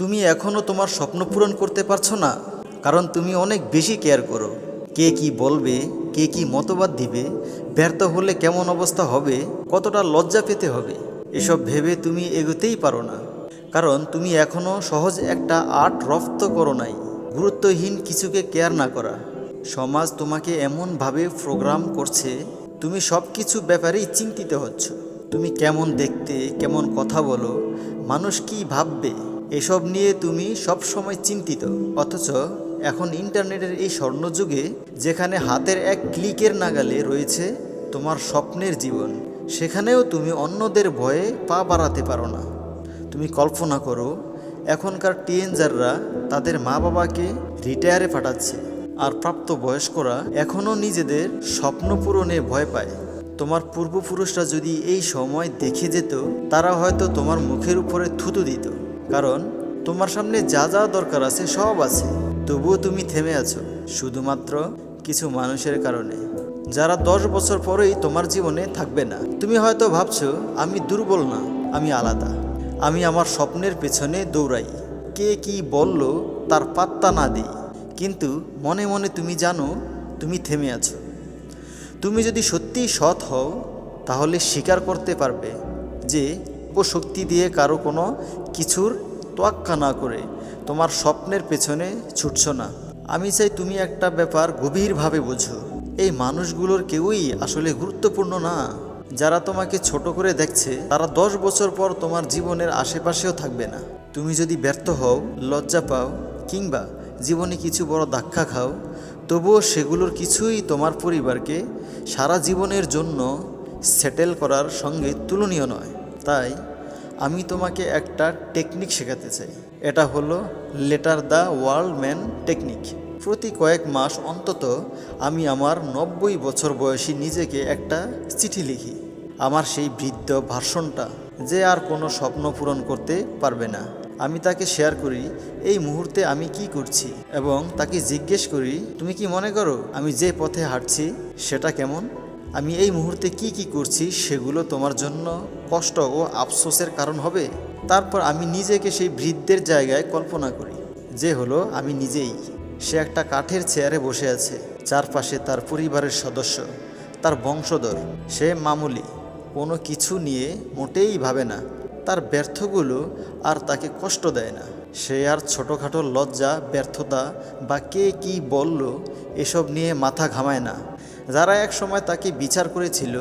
তুমি এখনও তোমার স্বপ্ন পূরণ করতে পারছ না, কারণ তুমি অনেক বেশি কেয়ার করো। কে কি বলবে, কে কি মতবাদ দিবে, ব্যর্থ হলে কেমন অবস্থা হবে, কতটা লজ্জা পেতে হবে, এসব ভেবে তুমি এগোতেই পারো না। কারণ তুমি এখনও সহজ একটা আর্ট রপ্ত করো নাই, গুরুত্বহীন কিছুকে কেয়ার না করা। সমাজ তোমাকে এমনভাবে প্রোগ্রাম করছে, তুমি সব কিছু ব্যাপারেই চিন্তিত হচ্ছ। তুমি কেমন দেখতে, কেমন কথা বলো, মানুষ কি ভাববে? এসব নিয়ে তুমি সব সময় চিন্তিত। অথচ এখন ইন্টারনেটের এই স্বর্ণযুগে, যেখানে হাতের এক ক্লিকের নাগালে রয়েছে তোমার স্বপ্নের জীবন, সেখানেও তুমি অন্যদের ভয়ে পা বাড়াতে পারো না। তুমি কল্পনা করো, এখনকার টিএনজাররা তাদের মা বাবাকে রিটায়ারে পাঠাচ্ছে, আর প্রাপ্ত বয়স্করা এখনও নিজেদের স্বপ্ন পূরণে ভয় পায়। তোমার পূর্বপুরুষরা যদি এই সময় দেখে যেত, তারা হয়তো তোমার মুখের উপরে থুতু দিত। কারণ তোমার সামনে যা যা দরকার আছে সব আছে। তবুও তুমি থেমে আছো, শুধুমাত্র কিছু মানুষের কারণে। যারা দশ বছর পরেই তোমার জীবনে থাকবে না। তুমি হয়তো ভাবছ, আমি দুর্বল না, আমি আলাদা। আমি আমার স্বপ্নের পেছনে দৌড়াই। কে কি বলল তার পাত্তা না দিই। কিন্তু মনে মনে তুমি জানো, তুমি থেমে আছো। তুমি যদি সত্যিই সৎ হও, তাহলে স্বীকার করতে পারবে যে উপশক্তি দিয়ে কারও কোনো কিছুর তোয়াক্কা না করে, তোমার স্বপ্নের পেছনে ছুটছ না। আমি চাই তুমি একটা ব্যাপার গভীরভাবে বোঝো। এই মানুষগুলোর কেউই আসলে গুরুত্বপূর্ণ না। যারা তোমাকে ছোট করে দেখছে, তারা দশ বছর পর তোমার জীবনের আশেপাশেও থাকবে না। তুমি যদি ব্যর্থ হও, লজ্জা পাও, কিংবা জীবনে কিছু বড় ধাক্কা খাও, তবুও সেগুলোর কিছুই তোমার পরিবারকে সারা জীবনের জন্য সেটেল করার সঙ্গে তুলনীয় নয়। তাই আমি তোমাকে একটা টেকনিক শেখাতে চাই। এটা হলো letter the world man technique প্রতি কয়েক মাস অন্তত আমি আমার নব্বই বছর বয়সী নিজেকে একটা চিঠি লিখি। আমার সেই বৃদ্ধ ভার্সনটা যে আর কোনো স্বপ্ন পূরণ করতে পারবে না। আমি তাকে শেয়ার করি, এই মুহূর্তে আমি কি করছি? এবং তাকে জিজ্ঞেস করি, তুমি কি মনে করো আমি যে পথে হাঁটছি সেটা কেমন? আমি এই মুহূর্তে কি কি করছি সেগুলো তোমার জন্য কষ্ট ও আফসোসের কারণ হবে। তারপর আমি নিজেকে সেই বৃদ্ধের জায়গায় কল্পনা করি, যে হলো আমি নিজেই। সে একটা কাঠের চেয়ারে বসে আছে, চারপাশে তার পরিবারের সদস্য, তার বংশধর। সে মামুলি, কোনো কিছু নিয়ে মোটেই ভাবে না। তার ব্যর্থগুলো আর তাকে কষ্ট দেয় না। সে আর ছোটোখাটো লজ্জা, ব্যর্থতা বা কে কি বলল, এসব নিয়ে মাথা ঘামায় না। যারা এক সময় তাকে বিচার করেছিল,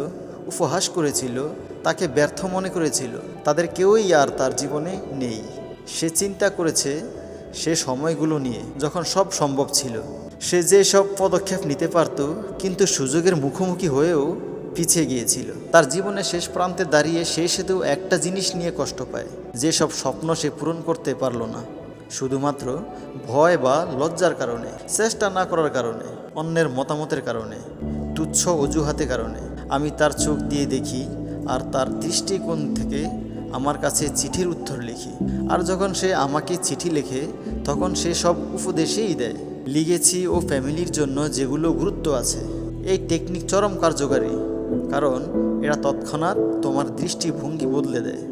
উপহাস করেছিল, তাকে ব্যর্থ মনে করেছিল, তাদের কেউই আর তার জীবনে নেই। সে চিন্তা করেছে সে সময়গুলো নিয়ে যখন সব সম্ভব ছিল। সে যে সব পদক্ষেপ নিতে পারত, কিন্তু সুযোগের মুখোমুখি হয়েও পিছিয়ে গিয়েছিল। তার জীবনের শেষ প্রান্তে দাঁড়িয়ে সে শুধু একটা জিনিস নিয়ে কষ্ট পায়। যে সব স্বপ্ন সে পূরণ করতে পারল না। শুধুমাত্র ভয় বা লজ্জার কারণে, চেষ্টা না করার কারণে। অন্যের মতামতের কারণে, তুচ্ছ অজুহাতে কারণে। আমি তার চোখ দিয়ে দেখি আর তার দৃষ্টিকোণ থেকে আমার কাছে চিঠির উত্তর লিখি। আর যখন সে আমাকে চিঠি লেখে, তখন সে সব উপদেশেই দেয়। লিখেছি, ও ফ্যামিলির জন্য যেগুলো গুরুত্ব আছে, এই টেকনিক চরম কার্যকারী। কারণ এরা তৎক্ষণাৎ তোমার দৃষ্টিভঙ্গি বদলে দেয়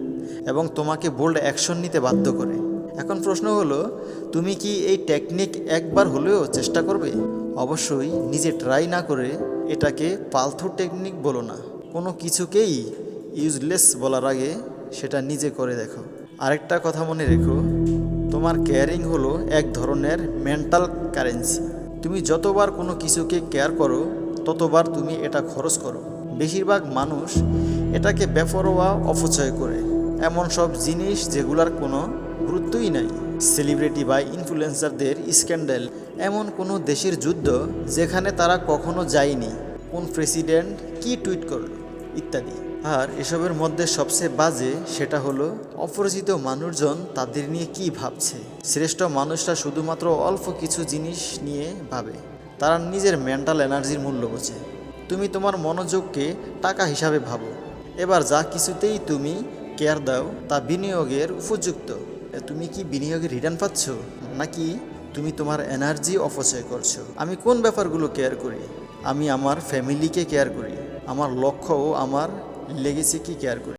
এবং তোমাকে বোল্ড অ্যাকশন নিতে বাধ্য করে। এখন প্রশ্ন হলো, তুমি কি এই টেকনিক একবার হলেও চেষ্টা করবে? অবশ্যই নিজে ট্রাই না করে এটাকে পালথু টেকনিক বলো না। কোনো কিছুকেই ইউজলেস বলার আগে সেটা নিজে করে দেখো। আরেকটা কথা মনে রেখো, তোমার কেয়ারিং হলো এক ধরনের মেন্টাল কারেন্সি তুমি যতবার কোনো কিছুকে কেয়ার করো, ততবার তুমি এটা খরচ করো। বেশিরভাগ মানুষ এটাকে বেপরোয়া, অপচয় করে। এমন সব জিনিস যেগুলার কোনো গুরুত্বই নাই। সেলিব্রিটি বা ইনফ্লুয়েন্সারদের স্ক্যান্ডেল এমন কোনো দেশের যুদ্ধ যেখানে তারা কখনো যায়নি। কোন প্রেসিডেন্ট কি টুইট করল, ইত্যাদি। আর এসবের মধ্যে সবচেয়ে বাজে সেটা হলো, অপরিচিত মানুষজন তাদের নিয়ে কি ভাবছে? শ্রেষ্ঠ মানুষরা শুধুমাত্র অল্প কিছু জিনিস নিয়ে ভাবে। তারা নিজের মেন্টাল এনার্জির মূল্য বোঝে। তুমি তোমার মনোযোগকে টাকা হিসাবে ভাবো। এবার যা কিছুতেই তুমি কেয়ার দাও তা বিনিয়োগের উপযুক্ত। তুমি কি বিনিয়োগের রিটার্ন পাচ্ছ, নাকি তুমি তোমার এনার্জি অপচয় করছ। আমি কোন ব্যাপারগুলো কেয়ার করি? আমি আমার ফ্যামিলিকে কেয়ার করি। আমার লক্ষ্য ও আমার লেগেসিকে কেয়ার করি।